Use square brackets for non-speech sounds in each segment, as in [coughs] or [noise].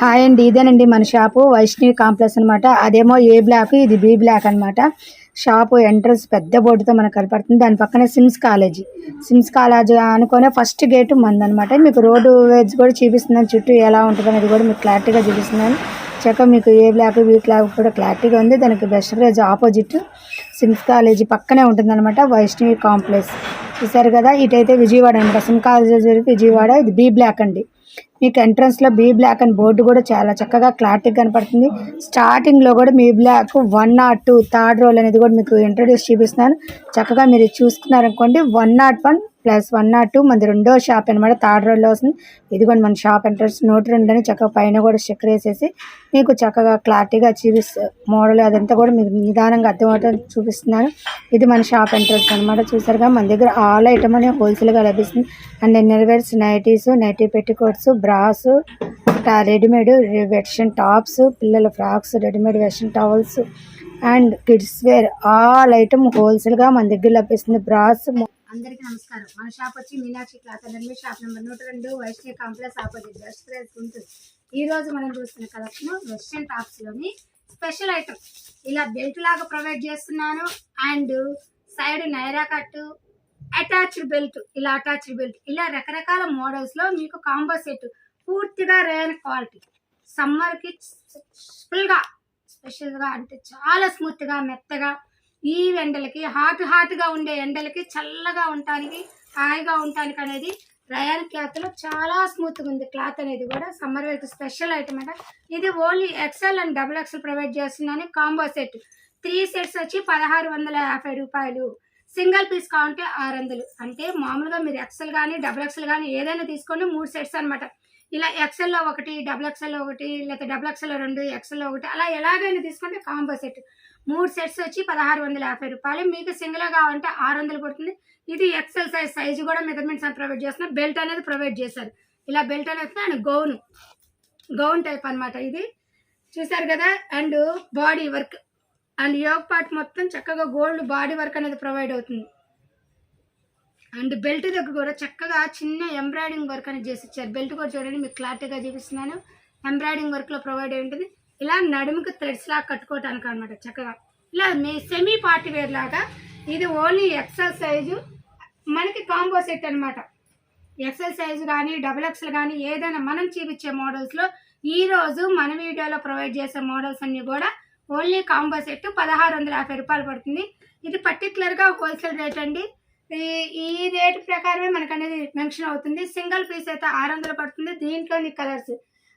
Hi అండి. ఇదేనండి మన షాపు. వైష్ణవి కాంప్లెక్స్ అనమాట అదేమో ఏ బ్లాక్ ఇది బి బ్లాక్ అనమాట షాపు ఎంట్రన్స్ పెద్ద బోర్డుతో మనకు కనపడుతుంది. దాని పక్కనే సిమ్స్ కాలేజీ. సిమ్స్ కాలేజ్ అనుకునే ఫస్ట్ గేట్ మందనమాట మీకు రోడ్డు వేజ్ కూడా చూపిస్తున్నాను. చుట్టూ ఎలా ఉంటుంది అనేది కూడా మీకు క్లారిటీగా చూపిస్తున్నాను. చక్క మీకు ఏ బ్లాక్ బి బ్లాక్ కూడా క్లారిటీగా ఉంది. దానికి best price opposite SIMS college పక్కనే ఉంటుందన్నమాట వైష్ణవి కాంప్లెక్స్. చూసారు కదా? ఇటైతే విజయవాడ అనమాట సిమ్ కాలేజ్ విజయవాడ. ఇది బి బ్లాక్ అండి. మీకు ఎంట్రన్స్లో బీ బ్లాక్ అని బోర్డు కూడా చాలా చక్కగా క్లారిటీగా కనపడుతుంది. స్టార్టింగ్లో కూడా మీ block one nought two third roll అనేది కూడా మీకు ఇంట్రడ్యూస్ చూపిస్తున్నాను. చక్కగా మీరు చూసుకున్నారనుకోండి one nought one plus one nought two మనది రెండో షాప్ అనమాట థర్డ్ రోడ్లో వస్తుంది. ఇదిగోండి మన షాప్ ఎంట్రన్స్. నోట్ రెండు అని చక్కగా పైన కూడా స్టిక్కర్ వేసేసి మీకు చక్కగా క్లారిటీగా చూపిస్తుంది మోడల్ అదంతా కూడా మీకు నిదానంగా అర్థమవుతుంది చూపిస్తున్నాను. ఇది మన షాప్ ఎంట్రన్స్ అనమాట చూసారుగా మన దగ్గర ఆల్ ఐటమ్ అనే హోల్సేల్గా లభిస్తుంది. And innerwears nighties nighty petticoats bras readymade version tops పిల్లల frocks readymade version towels and kids wear. All item హోల్సేల్గా మన దగ్గర లభిస్తుంది. బ్రాస్ అందరికీ నమస్కారం. మన షాప్ వచ్చి Meenakshi cloth and shop number నూట రెండు Vaishnavi complex opposite best price ఉంటుంది ఈ రోజు మనం చూస్తున్న కలెక్షన్ వెస్ట్రన్ టాప్స్లోని స్పెషల్ ఐటమ్ ఇలా బెల్ట్ లాగా ప్రొవైడ్ చేస్తున్నాను. And side Naira cut attached belt ఇలా అటాచ్డ్ బెల్ట్ ఇలా రకరకాల మోడల్స్లో మీకు కాంబో సెట్ పూర్తిగా రేర్ క్వాలిటీ సమ్మర్కి స్పెషల్గా స్పెషల్గా అంటే చాలా స్మూత్గా మెత్తగా ఈ ఎండలకి హాట్ హాట్గా ఉండే ఎండలకి చల్లగా ఉండటానికి హాయిగా ఉండటానికి అనేది రయాన్ క్లాత్లో చాలా స్మూత్గా ఉంది. క్లాత్ అనేది కూడా సమ్మర్ వేర్ స్పెషల్ ఐటమ్ అంట. ఇది only XL and double XL provide చేస్తున్నాను కాంబో సెట్. త్రీ సెట్స్ వచ్చి పదహారు వందల యాభై రూపాయలు. సింగిల్ పీస్ కావాలంటే ఆరు వందలు. అంటే మామూలుగా మీరు ఎక్సెల్ కానీ డబుల్ ఎక్సెల్ కానీ ఏదైనా తీసుకోండి మూడు సెట్స్ అనమాట ఇలా ఎక్సెల్లో ఒకటి డబుల్ ఎక్సెల్లో ఒకటి లేకపోతే డబుల్ ఎక్సెల్లో రెండు ఎక్సెల్లో ఒకటి అలా ఎలాగైనా తీసుకుంటే కాంబో సెట్. మూడు సెట్స్ వచ్చి పదహారు వందల యాభై రూపాయలు. మీకు సింగిల్గా కావాలంటే ఆరు వందలు పడుతుంది. ఇది ఎక్సెల్ సైజ్ సైజు కూడా మెజర్మెంట్స్ అని ప్రొవైడ్ చేస్తున్నారు. బెల్ట్ అనేది ప్రొవైడ్ చేశారు. ఇలా బెల్ట్ అనేది అండ్ గౌన్ గౌన్ టైప్ అన్నమాట ఇది. చూసారు కదా? And body work and yoke part మొత్తం చక్కగా గోల్డ్ బాడీ వర్క్ అనేది ప్రొవైడ్ అవుతుంది. అండ్ బెల్ట్ దగ్గర కూడా చక్కగా చిన్న ఎంబ్రాయిడింగ్ వర్క్ అనేది చేసి ఇచ్చారు. బెల్ట్ కూడా చూడండి మీకు క్లారిటీగా చూపిస్తున్నాను. ఎంబ్రాయిడింగ్ వర్క్లో ప్రొవైడ్ అయి ఉంటుంది. ఇలా నడుముకి థ్రెడ్స్ లాగా కట్టుకోవటానికి అనమాట చక్కగా. ఇలా మీ సెమీ పార్టీ వేర్ లాగా ఇది ఓన్లీ ఎక్సెల్ సైజు మనకి కాంబో సెట్ అనమాట ఎక్సెల్ సైజు కానీ డబుల్ ఎక్స్ఎల్ కానీ ఏదైనా మనం చూపించే మోడల్స్లో ఈ రోజు మన వీడియోలో ప్రొవైడ్ చేసే మోడల్స్ అన్ని కూడా ఓన్లీ కాంబో సెట్ పదహారు వందల యాభై రూపాయలు పడుతుంది. ఇది పర్టికులర్గా హోల్సేల్ రేట్ అండి. ఈ ఈ రేట్ ప్రకారమే మనకు అనేది మెన్షన్ అవుతుంది. సింగిల్ పీస్ అయితే ఆరు వందలు పడుతుంది. దీంట్లోని కలర్స్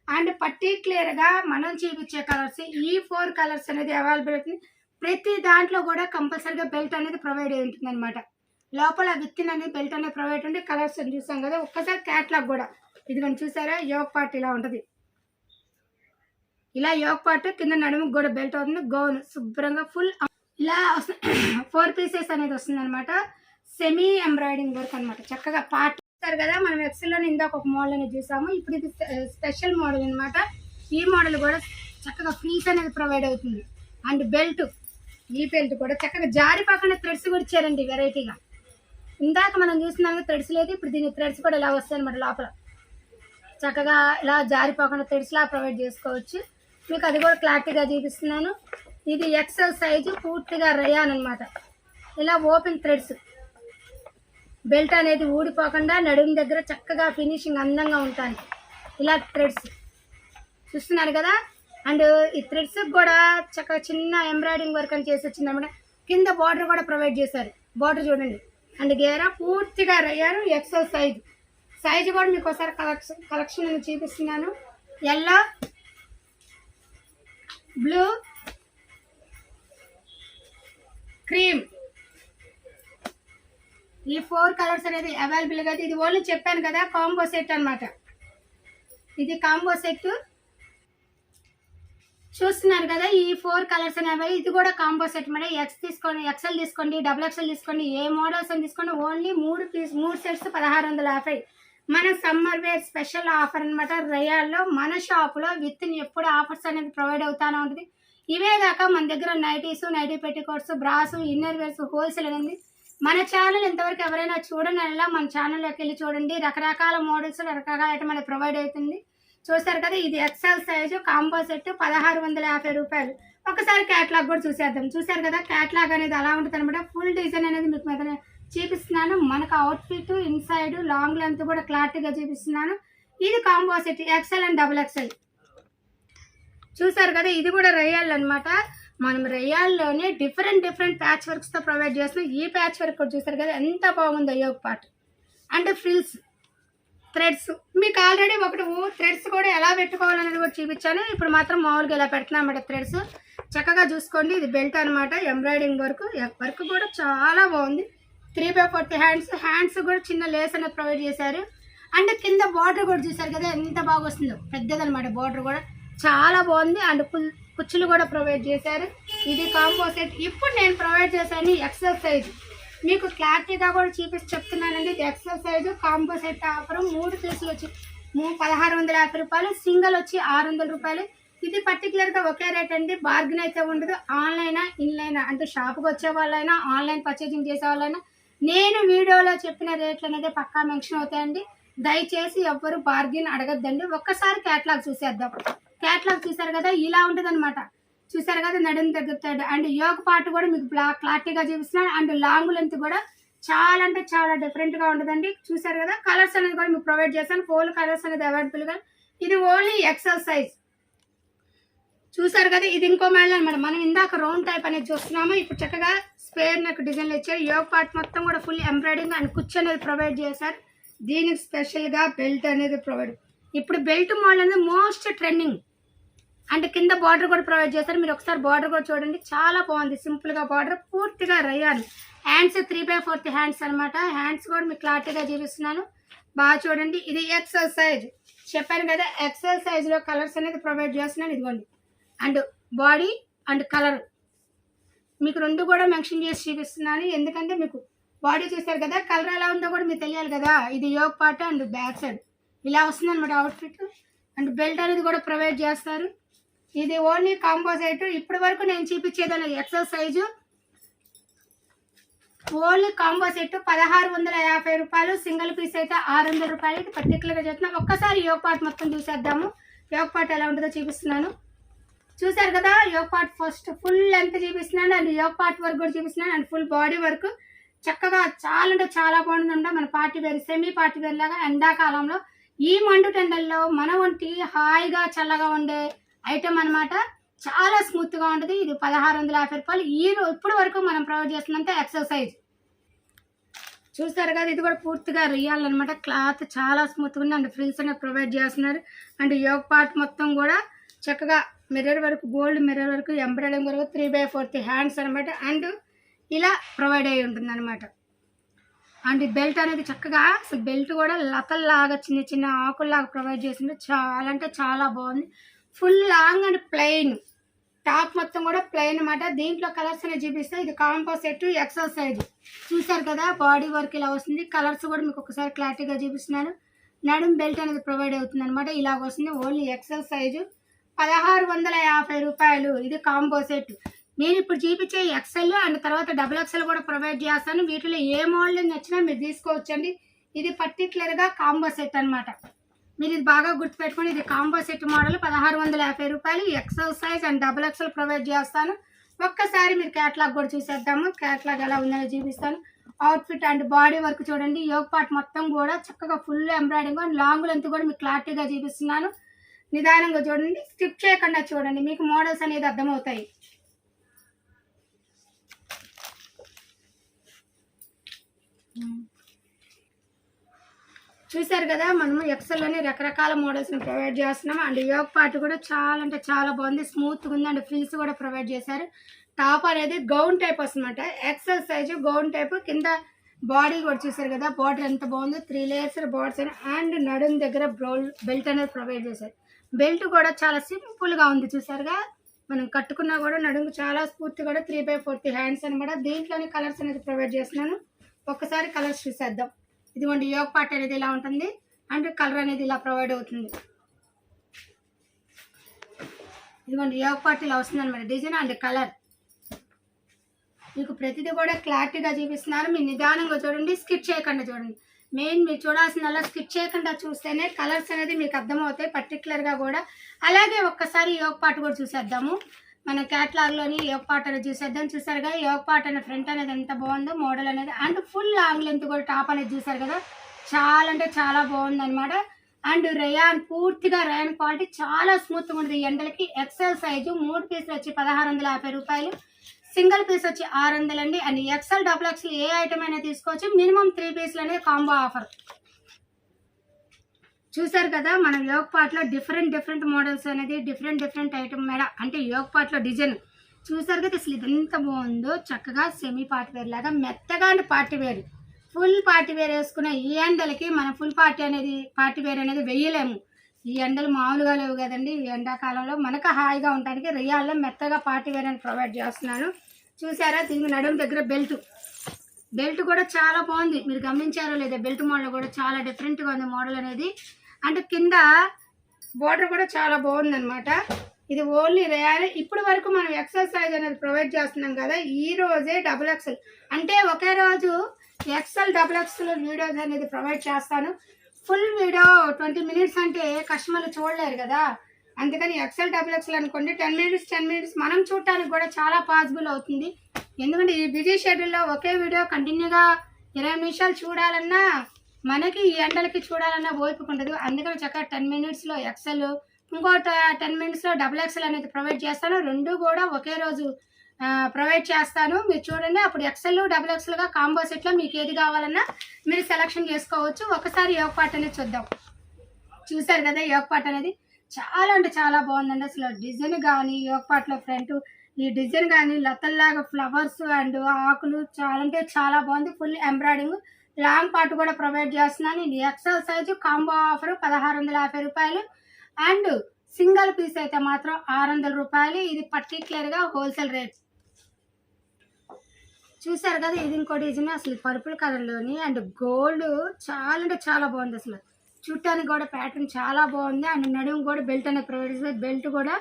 అండ్ పర్టిక్యులర్గా మనం చూపించే కలర్స్ ఈ ఫోర్ కలర్స్ అనేది అవైలబుల్ అవుతుంది ప్రతి దాంట్లో కూడా కంపల్సరీగా బెల్ట్ అనేది ప్రొవైడ్ అయి ఉంటుంది అనమాట లోపల విత్తిన్ అనేది బెల్ట్ అనేది ప్రొవైడ్ ఉంటే కలర్స్ చూసాం కదా ఒక్కసారి క్యాట్లాగ్ కూడా. ఇది మనం చూసారా యోగ్ పార్ట్ ఇలా ఉంటుంది. ఇలా యోగ్ పార్ట్ కింద నడుముకు కూడా బెల్ట్ అవుతుంది గౌన్ శుభ్రంగా ఫుల్ ఇలా ఫోర్ పీసెస్ [coughs] అనేది వస్తుంది అనమాట సెమీ ఎంబ్రాయిడింగ్ వర్క్ అనమాట చక్కగా పార్ట్ చూస్తారు కదా మనం ఎక్సెల్లో ఇందాక ఒక మోడల్ అనేది చూసాము. ఇప్పుడు ఇది స్పెషల్ మోడల్ అనమాట ఈ మోడల్ కూడా చక్కగా ఫ్రీస్ అనేది ప్రొవైడ్ అవుతుంది. అండ్ బెల్ట్ ఈ బెల్ట్ కూడా చక్కగా జారి పక్కన థ్రెడ్స్ కూడా ఇచ్చారండి వెరైటీగా ఇందాక మనం చూస్తున్నాము థ్రెడ్స్ లేదు. ఇప్పుడు దీని థ్రెడ్స్ కూడా ఇలా వస్తాయి అనమాట లోపల. చక్కగా ఇలా జారిపోకుండా థ్రెడ్స్లా ప్రొవైడ్ చేసుకోవచ్చు. మీకు అది కూడా క్లారిటీగా చూపిస్తున్నాను. ఇది ఎక్సెల్ సైజు పూర్తిగా రయాన్ అనమాట ఇలా ఓపెన్ థ్రెడ్స్ బెల్ట్ అనేది ఊడిపోకుండా నడుము దగ్గర చక్కగా ఫినిషింగ్ అందంగా ఉంటాయి ఇలా థ్రెడ్స్. చూస్తున్నారు కదా? అండ్ ఈ థ్రెడ్స్ కూడా చక్కగా చిన్న ఎంబ్రాయిడింగ్ వర్క్ అని చేసి వచ్చిందన్నమాట కింద బార్డర్ కూడా ప్రొవైడ్ చేశారు. బార్డర్ చూడండి. అండ్ గేరా పూర్తిగా రయ్యారు ఎక్సెల్ సైజ్ సైజ్ కూడా మీకు ఒకసారి కలెక్షన్ కలెక్షన్ నేను చూపిస్తున్నాను. Yellow blue cream. ఈ ఫోర్ కలర్స్ అనేది అవైలబుల్గా ఇది ఓన్లీ చెప్పాను కదా కాంబో సెట్ అన్నమాట. ఇది కాంబో సెట్. చూస్తున్నారు కదా ఈ ఫోర్ కలర్స్ అనేవి ఇది కూడా కాంబో సెట్ మేడం ఎక్స్ తీసుకోండి ఎక్సెల్ తీసుకోండి డబుల్ ఎక్సెల్ తీసుకోండి ఏ మోడల్స్ అని తీసుకోండి ఓన్లీ మూడు పీస్ మూడు సెట్స్ పదహారు వందల యాభై. మన సమ్మర్ వేర్ స్పెషల్ ఆఫర్ అనమాట రయాల్లో మన షాపులో విత్ ఎప్పుడు ఆఫర్స్ అనేది ప్రొవైడ్ అవుతానే ఉంటుంది. ఇవే కాక మన దగ్గర nighties nighty petticoats bras inner wears wholesale అనేది మన ఛానల్ ఇంతవరకు ఎవరైనా చూడని అలా మన ఛానల్లోకి వెళ్ళి చూడండి. రకరకాల మోడల్స్ రకరకాల ఐటమ్ అనేది ప్రొవైడ్ అవుతుంది. చూస్తారు కదా ఇది ఎక్సెల్ సైజు కాంబో సెట్ పదహారు వందల యాభై రూపాయలు. ఒకసారి క్యాట్లాగ్ కూడా చూసేద్దాం. చూసారు కదా క్యాట్లాగ్ అనేది అలా ఉంటుంది అనమాట ఫుల్ డిజైన్ అనేది మీకు మీద చూపిస్తున్నాను. మనకు అవుట్ఫిట్ ఇన్సైడ్ లాంగ్ లెంత్ కూడా క్లారిటీగా చూపిస్తున్నాను. ఇది combo set XL and double XL చూసారు కదా ఇది కూడా రొయ్యాల్ అనమాట మనం రయాల్లోనే డిఫరెంట్ డిఫరెంట్ ప్యాచ్ వర్క్స్తో ప్రొవైడ్ చేస్తున్నాం. ఈ ప్యాచ్ వర్క్ కూడా చూసారు కదా ఎంత బాగుందో అయ్యో పార్ట్ అంటే ఫ్రిల్స్ థ్రెడ్స్ మీకు ఆల్రెడీ ఒకటి థ్రెడ్స్ కూడా ఎలా పెట్టుకోవాలనేది కూడా చూపించాను. ఇప్పుడు మాత్రం మామూలుగా ఇలా పెడుతున్నాం అన్నమాట థ్రెడ్స్ చక్కగా చూసుకోండి ఇది బెల్ట్ అనమాట ఎంబ్రాయిడింగ్ వర్క్ వర్క్ కూడా చాలా బాగుంది. Three by fourth hands hands కూడా చిన్న లేస్ అనేది ప్రొవైడ్ చేశారు. అండ్ కింద బార్డర్ కూడా చూసారు కదా ఎంత బాగా వస్తుందో. పెద్దదన్నమాట బార్డర్ కూడా. చాలా బాగుంది. అండ్ ఫుల్ కుచ్చులు కూడా ప్రొవైడ్ చేశారు. ఇది కాంబో సెట్ ఇప్పుడు నేను ప్రొవైడ్ చేశాను ఎక్సెల్ సైజ్ మీకు క్లారిటీగా కూడా చూపించి చెప్తున్నానండి. ఇది XL size combo set offer. మూడు పీసులు వచ్చి మూ పదహారు వందల యాభై రూపాయలు. సింగిల్ వచ్చి ఆరు వందల రూపాయలు. ఇది పర్టికులర్గా ఒకే రేట్ అండి. బార్గెన్ అయితే ఉండదు. ఆన్లైనా ఇన్లైనా అంటే షాప్కి వచ్చే వాళ్ళైనా ఆన్లైన్ పర్చేసింగ్ చేసే వాళ్ళైనా. నేను వీడియోలో చెప్పిన రేట్లు అనేది పక్కా మెన్షన్ అవుతాయండి. దయచేసి ఎవ్వరు బార్గెన్ అడగద్దండి. ఒక్కసారి క్యాట్లాగ్ చూసేద్దాం. క్యాట్లాగ్ చూసారు కదా ఇలా ఉంటుంది చూసారు కదా నడుం తగ్గుతాడు. అండ్ యోగ పార్ట్ కూడా మీకు బ్లా- క్లారిటీగా చూపిస్తున్నాను. అండ్ లాంగ్ లెంత్ కూడా చాలా అంటే చాలా డిఫరెంట్గా ఉంటుందండి. చూసారు కదా కలర్స్ అనేది కూడా మీకు ప్రొవైడ్ చేశాను ఫోల్ కలర్స్ అనేది అవైలబుల్గా. ఇది ఓన్లీ ఎక్సర్సైజ్ చూసారు కదా ఇది ఇంకో మోడల్ అనమాట మనం ఇందాక రౌండ్ టైప్ అనేది చూస్తున్నాము. ఇప్పుడు చక్కగా స్పేర్ నెక్ డిజైన్లు ఇచ్చారు. యోగ పార్ట్ మొత్తం కూడా ఫుల్ ఎంబ్రాయిడింగ్ అండ్ కుర్చీ అనేది ప్రొవైడ్ చేశారు. దీనికి స్పెషల్గా బెల్ట్ అనేది ప్రొవైడ్ ఇప్పుడు బెల్ట్ మోడల్ అనేది మోస్ట్ ట్రెండింగ్ అండ్ కింద బార్డర్ కూడా ప్రొవైడ్ చేస్తారు మీరు ఒకసారి బార్డర్ కూడా చూడండి. చాలా బాగుంది. సింపుల్గా బార్డర్ పూర్తిగా రయ్యాలి hands three by fourth hands అనమాట హ్యాండ్స్ కూడా మీకు క్లారిటీగా చూపిస్తున్నాను. బాగా చూడండి. ఇది ఎక్సెల్ సైజ్ చెప్పాను కదా ఎక్సెల్ సైజులో కలర్స్ అనేది ప్రొవైడ్ చేస్తున్నాను. ఇదిగోండి. అండ్ బాడీ అండ్ కలర్ మీకు రెండు కూడా మెన్షన్ చేసి చూపిస్తున్నాను. ఎందుకంటే మీకు బాడీ చూస్తారు కదా కలర్ ఎలా ఉందో కూడా మీకు తెలియాలి కదా. ఇది yoke part and back side ఇలా వస్తుంది అనమాట అవుట్ఫిట్ అండ్ బెల్ట్ అనేది కూడా ప్రొవైడ్ చేస్తారు. ఇది ఓన్లీ కాంపోజైట్. ఇప్పటి వరకు నేను చూపించేది ఎక్సర్సైజు. ఓన్లీ కాంబో సెట్ పదహారు వందల యాభై రూపాయలు. సింగిల్ పీస్ అయితే ఆరు వందల రూపాయలు. పర్టికులర్గా చెప్తున్నాను ఒక్కసారి యోగ పార్ట్ మొత్తం చూసేద్దాము. యోగ పార్ట్ ఎలా ఉంటుందో చూపిస్తున్నాను. చూసారు కదా yoke part first full length చూపిస్తున్నాను. అండ్ యోగ పార్ట్ వర్క్ కూడా చూపిస్తున్నాను. అండ్ ఫుల్ బాడీ వర్క్ చక్కగా చాలా అంటే చాలా బాగుంటుందంట మన పార్టీ వేర్ సెమీ పార్టీ వేరు లాగా ఎండాకాలంలో ఈ మండు టెండల్లో మన ఒంటి హాయిగా చల్లగా ఉండే ఐటమ్ అనమాట చాలా స్మూత్గా ఉంటుంది. ఇది పదహారు వందల యాభై రూపాయలు. ఈ రో- ఇప్పుడు వరకు మనం ప్రొవైడ్ చేస్తుందంటే ఎక్సర్సైజ్ చూస్తారు కదా ఇది కూడా పూర్తిగా రియల్ అనమాట క్లాత్ చాలా స్మూత్గా ఉంది. అండ్ ఫ్రిల్స్ అనేవి ప్రొవైడ్ చేస్తున్నారు. అండ్ యోగ పార్ట్ మొత్తం కూడా చక్కగా మిర్రర్ వరకు గోల్డ్ మిర్రర్ వరకు ఎంబ్రాయిడింగ్ వరకు త్రీ బై ఫోర్త్ హ్యాండ్స్ అనమాట అండ్ ఇలా ప్రొవైడ్ అయి ఉంటుంది అనమాట అండ్ బెల్ట్ అనేది చక్కగా బెల్ట్ కూడా లతల్లాగా చిన్న చిన్న ఆకుల్లాగా ప్రొవైడ్ చేసింది చాలా అంటే చాలా బాగుంది. Full long and plain. Top మొత్తం కూడా ప్లెయిన్ అనమాట దీంట్లో కలర్స్ అనేవి చూపిస్తే ఇది కాంబో సెట్ ఎక్సెల్ సైజ్. చూసారు కదా బాడీ వర్క్ ఇలా వస్తుంది. కలర్స్ కూడా మీకు ఒకసారి క్లారిటీగా చూపిస్తున్నాను. నడుం బెల్ట్ అనేది ప్రొవైడ్ అవుతుంది అనమాట ఇలాగ వస్తుంది. Only XL size. పదహారు వందల యాభై రూపాయలు. ఇది కాంబో సెట్. నేను ఇప్పుడు చూపించే ఎక్సెల్ అండ్ తర్వాత డబుల్ ఎక్సెల్ కూడా ప్రొవైడ్ చేస్తాను. వీటిలో ఏ మోడల్ నచ్చినా మీరు తీసుకోవచ్చండి. ఇది పర్టికులర్గా కాంబో సెట్ అనమాట మీరు ఇది బాగా గుర్తుపెట్టుకోండి ఇది కాంబో సెట్ మోడల్ పదహారు వందల యాభై రూపాయలు XL size and double XL provide చేస్తాను. ఒక్కసారి మీరు క్యాట్లాగ్ కూడా చూసేద్దాము. క్యాట్లాగ్ ఎలా ఉందో చూపిస్తాను. అవుట్ఫిట్ అండ్ బాడీ వర్క్ చూడండి. యోగ పార్ట్ మొత్తం కూడా చక్కగా full embroidering and long length కూడా మీకు క్లారిటీగా చూపిస్తున్నాను. నిదానంగా చూడండి. స్కిప్ చేయకుండా చూడండి. మీకు మోడల్స్ అనేది అర్థమవుతాయి. చూశారు కదా మనము ఎక్సెల్ రకరకాల మోడల్స్ని ప్రొవైడ్ చేస్తున్నాం. అండ్ యోగ పార్ట్ కూడా చాలా అంటే చాలా బాగుంది. స్మూత్గా ఉంది అండ్ ఫ్రీస్ కూడా ప్రొవైడ్ చేశారు. టాప్ అనేది గౌన్ టైప్ వస్తుందన్నమాట. ఎక్సెల్ సైజు గౌన్ టైప్ కింద బాడీ కూడా చూసారు కదా బార్డర్ ఎంత బాగుందో త్రీ లేయర్స్ బార్డర్స్ అండ్ నడుం దగ్గర బ్రౌల్ బెల్ట్ అనేది ప్రొవైడ్ చేశారు. బెల్ట్ కూడా చాలా సింపుల్గా ఉంది చూసారుగా మనం కట్టుకున్నా కూడా నడుము చాలా స్ఫూర్తి కూడా త్రీ బై ఫోర్త్ హ్యాండ్స్ అనమాట దీంట్లోనే కలర్స్ అనేది ప్రొవైడ్ చేస్తున్నాను. ఒక్కసారి కలర్స్ చూసేద్దాం. ఇదిగోండి యోగ పార్ట్ అనేది ఇలా ఉంటుంది. అండ్ కలర్ అనేది ఇలా ప్రొవైడ్ అవుతుంది. ఇదిగోండి యోగ పార్ట్ ఇలా వస్తుంది అనమాట డిజైన్ అండ్ కలర్. మీకు ప్రతిదీ కూడా క్లారిటీగా చూపిస్తున్నారు. మీరు నిదానంగా చూడండి స్కిప్ చేయకుండా చూడండి. మెయిన్ మీరు చూడాల్సిందల్లా స్కిప్ చేయకుండా చూస్తేనే కలర్స్ అనేది మీకు అర్థమవుతాయి పర్టికులర్గా కూడా. అలాగే ఒక్కసారి యోగ పాట కూడా చూసేద్దాము. మన క్యాట్లాగ్లోని యోగ పాట అనేది చూసేద్దాం. చూసారు కదా యోగ పాట అనే ఫ్రంట్ అనేది ఎంత బాగుందో మోడల్ అనేది. అండ్ ఫుల్ లాంగ్ లెంత్ కూడా టాప్ అనేది చూసారు కదా చాలా అంటే చాలా బాగుంది అనమాట అండ్ రేయాన్ పూర్తిగా రేయాన్ క్వాలిటీ చాలా స్మూత్గా ఉంటుంది. ఎండలకి ఎక్సెల్ సైజు మూడు పీసులు వచ్చి పదహారు వందల యాభై రూపాయలు. సింగిల్ పీస్ వచ్చి ఆరు వందలు అండి అండ్ ఎక్సెల్ డబుల్ ఎక్సెల్ ఏ ఐటమ్ అయినా తీసుకోవచ్చు. మినిమం త్రీ పీసులు అనేది కాంబో ఆఫర్ చూసారు కదా మన యోగ పాట్లో డిఫరెంట్ డిఫరెంట్ మోడల్స్ అనేది డిఫరెంట్ డిఫరెంట్ ఐటమ్ మేడ. అంటే యోగ పాట్లో డిజైన్. చూసారు కదా అసలు ఇది ఎంత బాగుందో. చక్కగా సెమీ పార్టీ వేర్ లాగా మెత్తగా అంటే party wear. Full party wear వేసుకున్న ఈ ఎండలకి మనం ఫుల్ పార్టీ అనేది పార్టీ వేర్ అనేది వెయ్యలేము ఈ ఎండలు మామూలుగా లేవు కదండి. ఈ ఎండాకాలంలో మనకు హాయిగా ఉండడానికి రియాల్లో మెత్తగా పార్టీ వేర్ అని ప్రొవైడ్ చేస్తున్నాను. చూసారా దీనికి నడుము దగ్గర బెల్ట్ బెల్ట్ కూడా చాలా బాగుంది. మీరు గమనించారో లేదా బెల్ట్ మోడల్ కూడా చాలా డిఫరెంట్గా ఉంది మోడల్ అనేది. అంటే కింద బోర్డర్ కూడా చాలా బాగుంది అనమాట ఇది ఓన్లీ రేయాలి ఇప్పటి వరకు మనం ఎక్సెల్ సైజ్ అనేది ప్రొవైడ్ చేస్తున్నాం కదా ఈ రోజే డబుల్ ఎక్సెల్ అంటే ఒకే రోజు ఎక్సెల్ డబుల్ ఎక్సెల్ వీడియోస్ అనేది ప్రొవైడ్ చేస్తాను. ఫుల్ వీడియో ట్వంటీ మినిట్స్ అంటే కస్టమర్లు చూడలేరు కదా. అందుకని ఎక్సెల్ డబుల్ ఎక్సెల్ అనుకోండి టెన్ మినిట్స్ టెన్ మినిట్స్ మనం చూడటానికి కూడా చాలా పాసిబుల్ అవుతుంది. ఎందుకంటే ఈ బిజీ షెడ్యూల్లో ఒకే వీడియో కంటిన్యూగా ఇరవై నిమిషాలు చూడాలన్నా మనకి ఈ ఎండలకి చూడాలన్నా ఓపిక ఉండదు. అందుకని చక్కగా టెన్ మినిట్స్లో ఎక్సెల్ ఇంకో టెన్ మినిట్స్లో డబుల్ ఎక్సెల్ అనేది ప్రొవైడ్ చేస్తాను. రెండు కూడా ఒకే రోజు ప్రొవైడ్ చేస్తాను. మీరు చూడండి అప్పుడు ఎక్సెల్ డబుల్ ఎక్సెల్గా కాంబో సెట్లో మీకు ఏది కావాలన్నా మీరు సెలక్షన్ చేసుకోవచ్చు. ఒకసారి యోగ పాట అనేది చూద్దాం. చూసారు కదా యోగ పాట అనేది? చాలా అంటే చాలా బాగుందండి. అసలు డిజైన్ కానీ యోగ పాటలో ఫ్రంట్ ఈ డిజైన్ కానీ లతల్లాగా ఫ్లవర్స్ అండ్ ఆకులు చాలా అంటే చాలా బాగుంది. ఫుల్ ఎంబ్రాయిడింగ్ లాంగ్ పార్ట్ కూడా ప్రొవైడ్ చేస్తున్నాను. ఇది ఎక్సెల్ సైజు కాంబో ఆఫర్ పదహారు వందల యాభై రూపాయలు. అండ్ సింగిల్ పీస్ అయితే మాత్రం ఆరు వందల రూపాయలు. ఇది పర్టిక్యులర్గా హోల్సేల్ రేట్ చూసారు కదా ఇది ఇంకో డిజైన్ అసలు పర్పుల్ కలర్లోని అండ్ గోల్డ్ చాలా అంటే చాలా బాగుంది అసలు. చూడటానికి కూడా ప్యాటర్న్ చాలా బాగుంది. అండ్ నడుము కూడా బెల్ట్ అనేది ప్రొవైడ్ చేస్తుంది బెల్ట్ కూడా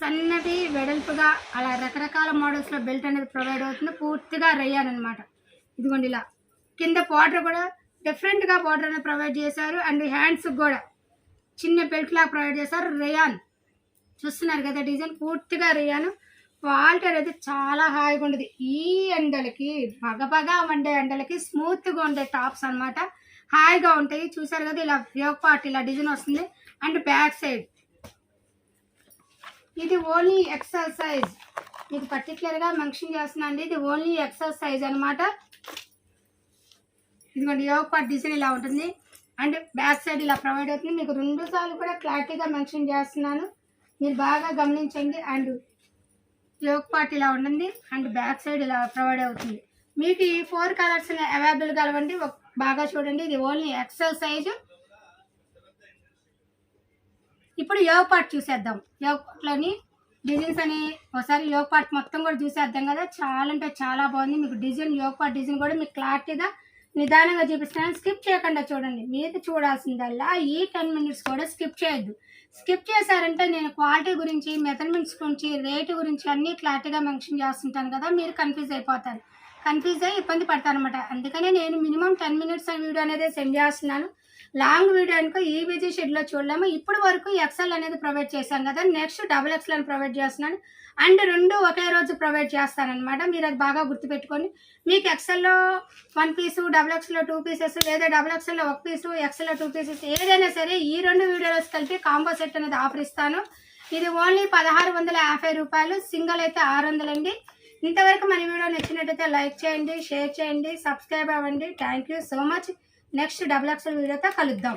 సన్నటి వెడల్పుగా అలా రకరకాల మోడల్స్లో బెల్ట్ అనేది ప్రొవైడ్ అవుతుంది. పూర్తిగా రయ్యాన్ అనమాట ఇదిగోండి ఇలా. కింద బార్డర్ కూడా డిఫరెంట్గా బార్డర్ అనేది ప్రొవైడ్ చేశారు. అండ్ హ్యాండ్స్ కూడా చిన్న బెల్ట్ లాగా ప్రొవైడ్ చేశారు. రేయాన్ చూస్తున్నారు కదా డిజైన్ పూర్తిగా రేయాను వాల్టర్ అనేది చాలా హాయిగా ఉండేది. ఈ ఎండలకి బగబగా వండే ఎండలకి స్మూత్గా ఉండే టాప్స్ అన్నమాట. హాయిగా ఉంటాయి. చూసారు కదా ఇలా యోగ పార్ట్ ఇలా డిజైన్ వస్తుంది. అండ్ బ్యాక్ సైడ్ ఇది ఓన్లీ ఎక్సర్సైజ్ మీకు పర్టికులర్గా మెన్షన్ చేస్తున్నాను ఇది ఓన్లీ ఎక్సర్సైజ్ అనమాట ఇదిగోండి యోగ పార్ట్ డిజైన్ ఇలా ఉంటుంది. అండ్ బ్యాక్ సైడ్ ఇలా ప్రొవైడ్ అవుతుంది. మీకు రెండు సార్లు కూడా క్లారిటీగా మెన్షన్ చేస్తున్నాను. మీరు బాగా గమనించండి. అండ్ యోగ పార్ట్ ఇలా ఉంటుంది. అండ్ బ్యాక్ సైడ్ ఇలా ప్రొవైడ్ అవుతుంది. మీకు ఈ ఫోర్ కలర్స్ అవైలబుల్ కలవండి. బాగా చూడండి. ఇది ఓన్లీ ఎక్సెల్ సైజు ఇప్పుడు యోగ పార్ట్ చూసేద్దాం. యోగ పార్ట్లోని డిజైన్స్ అని ఒకసారి యోగ పార్ట్ మొత్తం కూడా చూసేద్దాం కదా. చాలా అంటే చాలా బాగుంది. మీకు డిజైన్ యోగ పార్ట్ డిజైన్ కూడా మీకు క్లారిటీగా నిదానంగా చూపిస్తున్నాను స్కిప్ చేయకుండా చూడండి. మీరు చూడాల్సిందల్లా ఈ టెన్ మినిట్స్ కూడా స్కిప్ చేయొద్దు. స్కిప్ చేశారంటే నేను క్వాలిటీ గురించి మెజర్మెంట్స్ గురించి రేటు గురించి అన్నీ క్లారిటీగా మెన్షన్ చేస్తుంటాను కదా మీరు కన్ఫ్యూజ్ అయిపోతారు. కన్ఫ్యూజ్ అయ్యి ఇబ్బంది పడతారనమాట అనమాట అందుకనే నేను మినిమం టెన్ మినిట్స్ వీడియో అనేది సెండ్ చేస్తున్నాను. లాంగ్ వీడియో అనుకో ఈ బిజీ షెడ్లో చూడలేము. ఇప్పుడు వరకు ఎక్సెల్ అనేది ప్రొవైడ్ చేశాను కదా. నెక్స్ట్ డబుల్ ఎక్సెల్ అని ప్రొవైడ్ చేస్తున్నాను. అండ్ రెండు ఒకే రోజు ప్రొవైడ్ చేస్తానమాట మీరు అది బాగా గుర్తుపెట్టుకోండి. మీకు ఎక్సెల్లో వన్ పీసు డబుల్ ఎక్స్లో టూ పీసెస్ లేదా డబుల్ ఎక్స్ఎల్లో ఒక పీసు ఎక్సెల్లో టూ పీసెస్ ఏదైనా సరే ఈ రెండు వీడియోస్ కలిపి కాంబో సెట్ అనేది ఆఫర్ ఇస్తాను. ఇది ఓన్లీ పదహారు వందల యాభై రూపాయలు. సింగిల్ అయితే ఆరు వందలండి ఇంతవరకు మన వీడియో నచ్చినట్టయితే లైక్ చేయండి షేర్ చేయండి సబ్స్క్రైబ్ అవ్వండి. Thank you so much next double XL వీడియోతో కలుద్దాం.